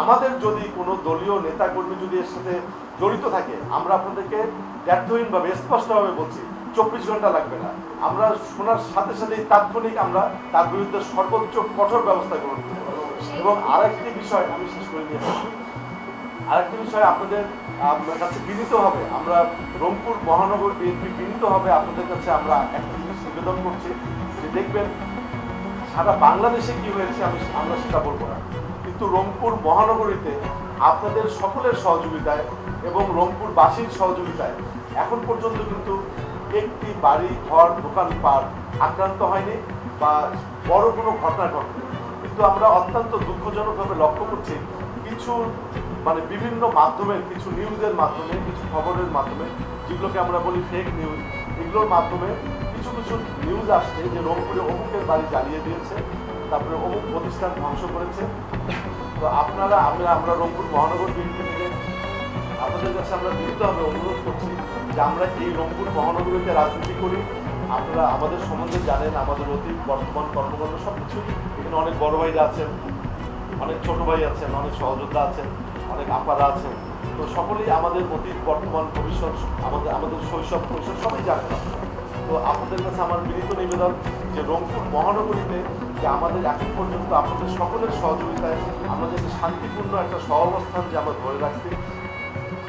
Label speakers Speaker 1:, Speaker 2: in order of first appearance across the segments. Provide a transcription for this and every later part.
Speaker 1: আমাদের যদি কোনো দলীয় নেতাকর্মী যদি এর সাথে জড়িত থাকে, আমরা আপনাদেরকে ব্যর্থহীনভাবে, স্পষ্টভাবে বলছি, চব্বিশ ঘণ্টা লাগবে না। আমরা শোনার সাথে সাথেই তাৎক্ষণিক আমরা তার বিরুদ্ধে সর্বোচ্চ কঠোর ব্যবস্থা গ্রহণ করতে পারব এবং আরেকটি বিষয় আমি শেষ করে আসছি। আরেকটি বিষয় আপনাদের আপনার কাছে হবে। আমরা রংপুর মহানগর বিএনপি বিনীত হবে। আপনাদের কাছে আমরা একটা জিনিস নিবেদন করছি, যে দেখবেন সারা বাংলাদেশে কি হয়েছে, আমি, আমরা সেটা বলব না। কিন্তু রংপুর মহানগরীতে আপনাদের সকলের সহযোগিতায় এবং রংপুরবাসীর সহযোগিতায় এখন পর্যন্ত কিন্তু একটি বাড়ি, ঘর দোকানপাট আক্রান্ত হয়নি বা বড় কোনো ঘটনা ঘটেনি। কিন্তু আমরা অত্যন্ত দুঃখজনকভাবে লক্ষ্য করছি কিছু মানে বিভিন্ন মাধ্যমের কিছু নিউজের মাধ্যমে, কিছু খবরের মাধ্যমে, যেগুলোকে আমরা বলি ফেক নিউজ এগুলোর মাধ্যমে কিছু নিউজ আসছে যে রংপুরে অমুকের বাড়ি জ্বালিয়ে দিয়েছে, তারপরে অমুক প্রতিষ্ঠান ধ্বংস করেছে। তো আপনারা, আমরা আমরা রংপুর মহানগর বিএনপি থেকে আপনাদের কাছে আমরা বিনীতভাবে অনুরোধ করছি যে আমরা এই রংপুর মহানগরীতে রাজনীতি করি। আপনারা আমাদের সম্বন্ধে জানেন, আমাদের অতীত, বর্তমান কর্মকাণ্ড সব কিছু এখানে অনেক বড় ভাইরা আছেন, অনেক ছোট ভাই আছেন, অনেক সহযোদ্ধা আছেন, অনেক আপারা আছেন। তো সকলেই আমাদের অতীত, বর্তমান, ভবিষ্যৎ, আমাদের আমাদের শৈশব কৈশোর সবই জানেন। তো আপনাদের কাছে আমার বিনীত নিবেদন যে রংপুর মহানগরীতে যে আমাদের এখন পর্যন্ত আপনাদের সকলের সহযোগিতায় আমরা যে শান্তিপূর্ণ একটা সহাবস্থান যে আমরা ধরে রাখছি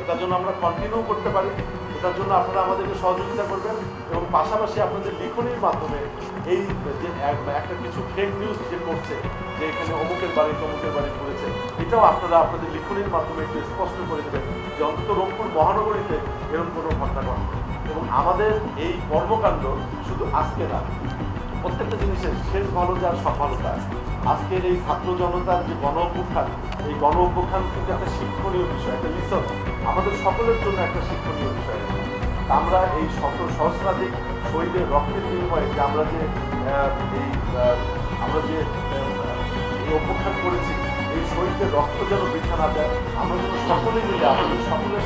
Speaker 1: এটার জন্য আমরা কন্টিনিউ করতে পারি। এটার জন্য আপনারা আমাদেরকে সহযোগিতা করবেন এবং পাশাপাশি আপনাদের লিখনির মাধ্যমে এই যে এক- একটা কিছু ফেক নিউজ যে করছে, যে এখানে অমুকের বাড়ি তমুকের বাড়ি করেছে এটাও আপনারা আপনাদের লিখনির মাধ্যমে একটু স্পষ্ট করে দেবেন যে অন্তত রংপুর মহানগরীতে এরকম কোনো ঘটনা ঘটে এবং আমাদের এই কর্মকাণ্ড শুধু আজকে না, প্রত্যেকটা জিনিসের শেষ ভালো যার সফলতা আজকের এই ছাত্র জনতার যে গণ অভ্যুত্থান, এই গণ অভ্যুত্থান কিন্তু একটা শিক্ষণীয় বিষয়, একটা লিসন আমাদের সকলের জন্য একটা শিক্ষণীয় বিষয়। আমরা এই শত সহস্রাধিক শহীদের রক্তের বিনিময়ে যে আমরা যে এই আমরা যে এই অভ্যুত্থান করেছি, এই শহীদদের রক্ত যেন বৃথা না যায় আমরা যেন সকলে মিলে, আমাদের সকলের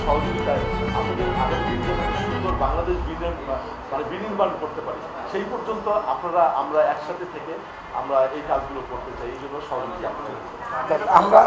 Speaker 1: মানে বিনির্মাণ করতে পারি। সেই পর্যন্ত আপনারা আমরা একসাথে থেকে আমরা এই কাজগুলো করতে চাই। এই জন্য সহযোগিতা
Speaker 2: আমরা
Speaker 3: আমরা